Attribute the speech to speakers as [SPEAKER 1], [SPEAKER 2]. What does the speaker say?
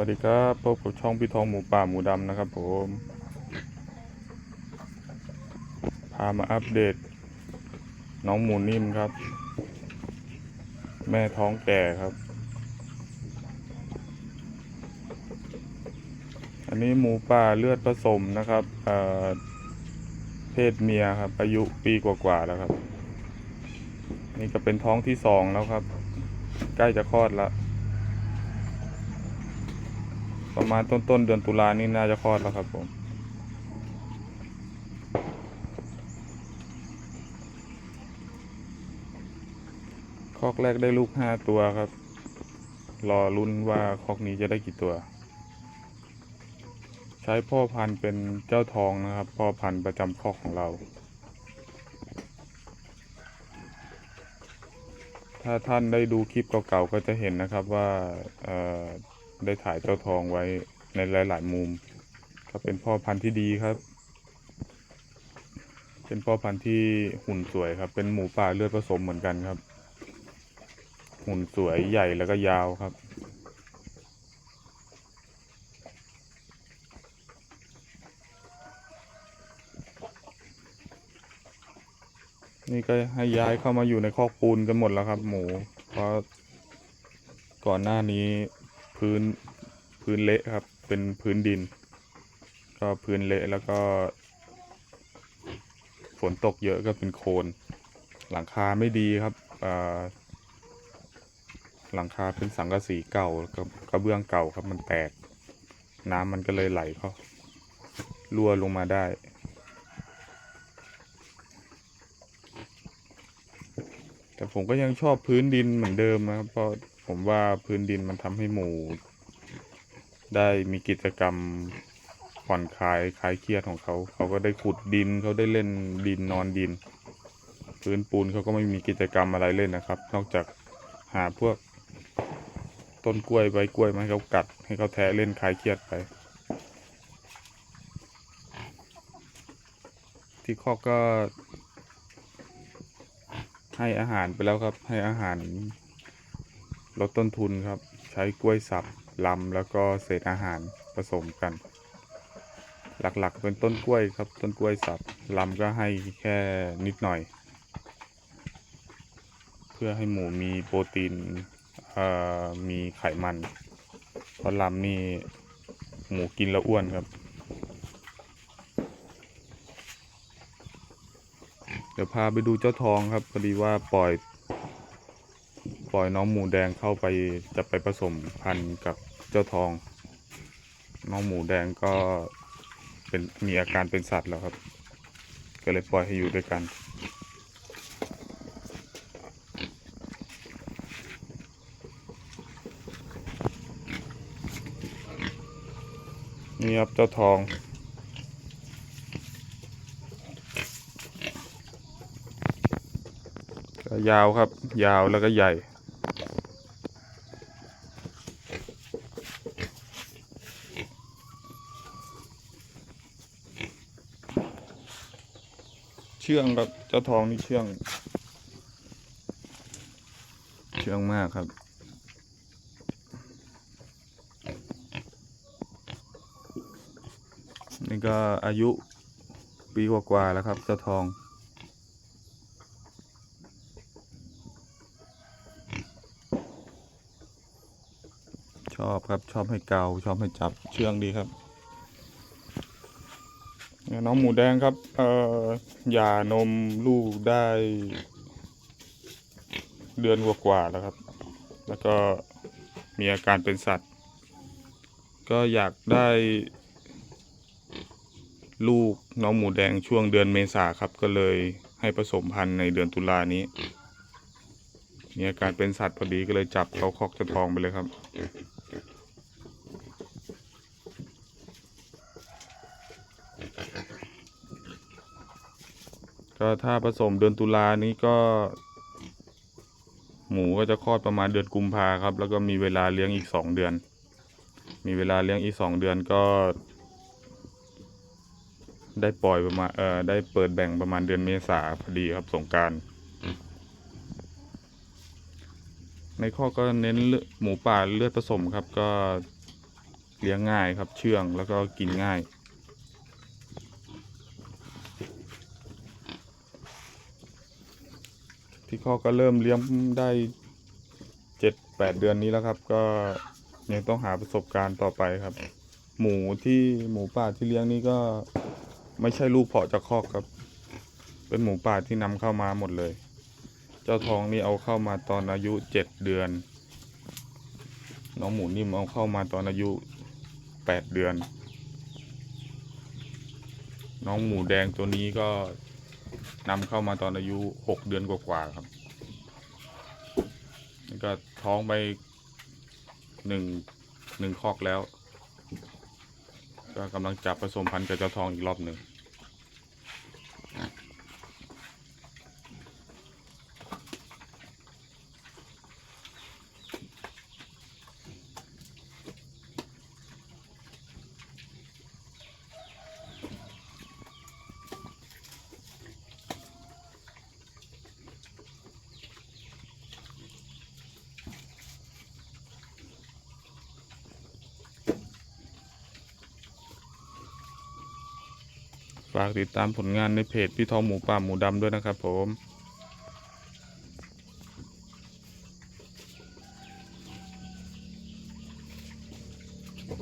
[SPEAKER 1] วัสดีครับพบกับช่องพี่ทองหมูป่าหมูดำนะครับผม พามาอัปเดต น้องหมูนิ่มครับ แม่ท้องแก่ครับ อันนี้หมูป่าเลือดผสมนะครับเเพศเมียครับ อายุปีกว่าๆแล้วครับ นี่ก็เป็นท้องที่สองแล้วครับ ใกล้จะคลอดแล้ว ประมาณต้นต้นเดือนตุลานี่น่าจะคลอดแล้วครับผมคอกแรกได้ลูกห้าตัวครับ รอลุ้นว่าคอกนี้จะได้กี่ตัว ใช้พ่อพันธุ์เป็นเจ้าทองนะครับ พ่อพันธุ์ประจำคอกของเรา ถ้าท่านได้ดูคลิปเก่าๆก็จะเห็นนะครับว่า ได้ถ่ายเจ้าทองไว้ในหลาย ๆ มุมก็เป็นพ่อพันธุ์ที่ดีครับ เป็นพ่อพันธุ์ที่หุ่นสวยครับ เป็นหมูป่าเลือดผสมเหมือนกันครับ หุ่นสวยใหญ่แล้วก็ยาวครับนี่ก็ให้ย้ายเข้ามาอยู่ในคอกปูนกันหมดแล้วครับ หมู เพราะก่อนหน้านี้ พื้นพื้นเละครับ เป็นพื้นดิน ก็พื้นเละแล้วก็ฝนตกเยอะก็เป็นโคลนหลังคาไม่ดีครับหลังคาเป็นสังกะสีเก่ากับกระเบื้องเก่าครับมันแตก น้ำมันก็เลยไหลเข้ารั่วลงมาได้ แต่ผมก็ยังชอบพื้นดินเหมือนเดิมนะครับเพราะ ผมว่าพื้นดินมันทำให้หมูได้มีกิจกรรมผ่อนคลายคลายเครียดของเขา เขาก็ได้ขุดดินเขาได้เล่นดินนอนดิน พื้นปูนเขาก็ไม่มีกิจกรรมอะไรเล่นนะครับ นอกจากหาพวกต้นกล้วยใบกล้วยมาให้เขากัด ให้เขาแทะเล่นคลายเครียดไป ที่คอกก็ให้อาหารไปแล้วครับ ให้อาหาร ลดต้นทุนครับ ใช้กล้วยสับลำแล้วก็เศษอาหารผสมกัน หลักๆเป็นต้นกล้วยครับ ต้นกล้วยสับลำก็ให้แค่นิดหน่อย เพื่อให้หมูมีโปรตีนมีไขมัน เพราะลำนี่หมูกินแล้วอ้วนครับ เดี๋ยวพาไปดูเจ้าทองครับพอดีว่าปล่อย ปล่อยน้องหมูแดงเข้าไปจะไปผสมพันธุ์กับเจ้าทอง น้องหมูแดงก็เป็นมีอาการเป็นสัตว์แล้วครับ ก็เลยปล่อยให้อยู่ด้วยกันนี่ครับเจ้าทอง ยาวครับ ยาวแล้วก็ใหญ่ เชื่องครับเจ้าทองนี่เชื่อง เชื่องมากครับนี่ก็อายุปีกว่าๆแล้วครับเจ้าทอง อบครับ ชอบให้เกาชอบให้จับเชื่องดีครับน้องหมูแดงครับ เอ่อหย่านมลูกได้ เดือนกว่าๆแล้วครับ แล้วก็มีอาการเป็นสัตว์ ก็อยากได้ ลูกน้องหมูแดงช่วงเดือนเมษาครับ ก็เลยให้ผสมพันธุ์ในเดือนตุลานี้ มีอาการเป็นสัตว์พอดีก็เลยจับเขาคอกจะทองไปเลยครับ ก็ถ้าผสมเดือนตุลานี้ก็ หมูก็จะคลอดประมาณเดือนกุมภาครับ แล้วก็มีเวลาเลี้ยงอีกสองเดือน มีเวลาเลี้ยงอีกสองเดือนก็ ได้ปล่อยประมาณเอ่อได้เปิดแบ่งประมาณเดือนเมษาพอดีครับสงการในข้อก็เน้นหมูป่าเลือดผสมครับก็เลี้ยงง่ายครับเชื่องแล้วก็กินง่าย ที่ข้อกก็เริ่มเลี้ยงได้เจ็ดแปดเดือนนี้แล้วครับ ก็ยังต้องหาประสบการณ์ต่อไปครับ หมูที่หมูป่าที่เลี้ยงนี่ก็ไม่ใช่ลูกเพาะจากคอกครับ เป็นหมูป่าที่นำเข้ามาหมดเลย เจ้าทองนี่เอาเข้ามาตอนอายุเจ็ดเดือน น้องหมูนิ่มเอาเข้ามาตอนอายุแปดเดือน น้องหมูแดงตัวนี้ก็ นำเข้ามาตอนอายุหกเดือนกว่าๆครับนี่ก็ท้องไปหนึ่งหนึ่งคอกแล้ว ก็กำลังจับผสมพันธุ์กับเจ้าทองอีกรอบหนึ่ง ฝากติดตามผลงานในเพจพี่ทองหมูป่าหมูดำด้วยนะครับผม